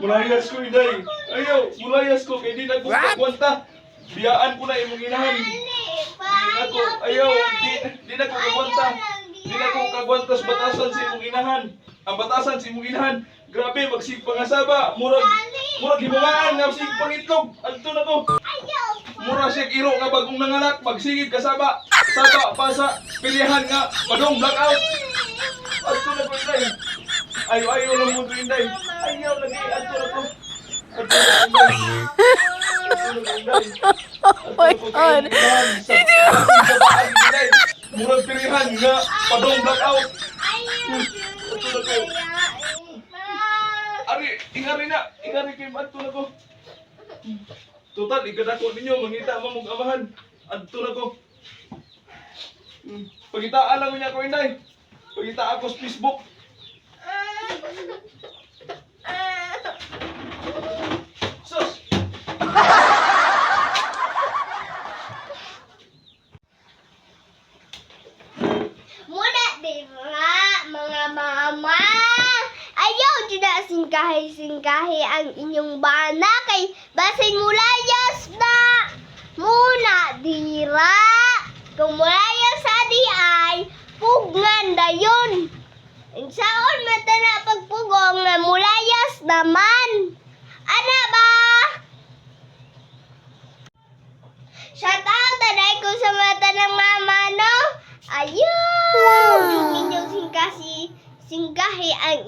mulayas ko, Inday. Ayaw, mulayas ko, kaya di na ko kagwanta. Biyaan ko na imong inahan. Di na ko, ayaw, di, di na ko kagwanta. Di na ko kagwanta sa batasan sa imong inahan. Ang batasan sa imong inahan. Grabe, magsig pangasaba. Murag, murag himungaan nga sig pangitlog. Adto na ko. Mura siya iro nga bagong nanganak. Magsigig kasaba. Saba pa sa pilihan nga. Padong blackout. Adto na ko, Inday. Ayaw, ayaw lang mo Inday. Ayaw lagi. Oh my God. Murag pilihan nga. Padong blackout. Ari, ingari na. Ingari kay Adto na ko. Total, ikadako ninyo. Mangita mo amahan. Adto na ko. Pagitaan lang niya ko, Inday. Pagita ako sa Facebook. Sus! Muna, di ba, mga mama? Ayaw, dyan singkahi-singkahi ang inyong bana kay basing mulayas na. Muna, dira. Kung mulayas sa di ay, pugnan na yun. Saon mata na pagpugong na mulayas naman. Ana ba? Shout out taday ko sa mata ng mama,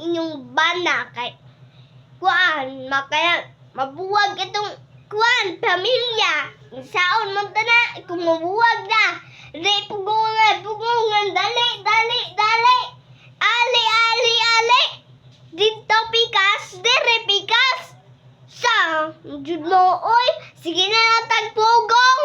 inyong bana kay kuan, makaya mabuwag itong kuan, pamilya. Saon mo na, kung mabuwag na. Di pugungan, pugungan, dali, dali, dali. Ali, ali, ali. Dito pikas, dire pikas. Sa, jud mo, oy. Sige na natagpugong.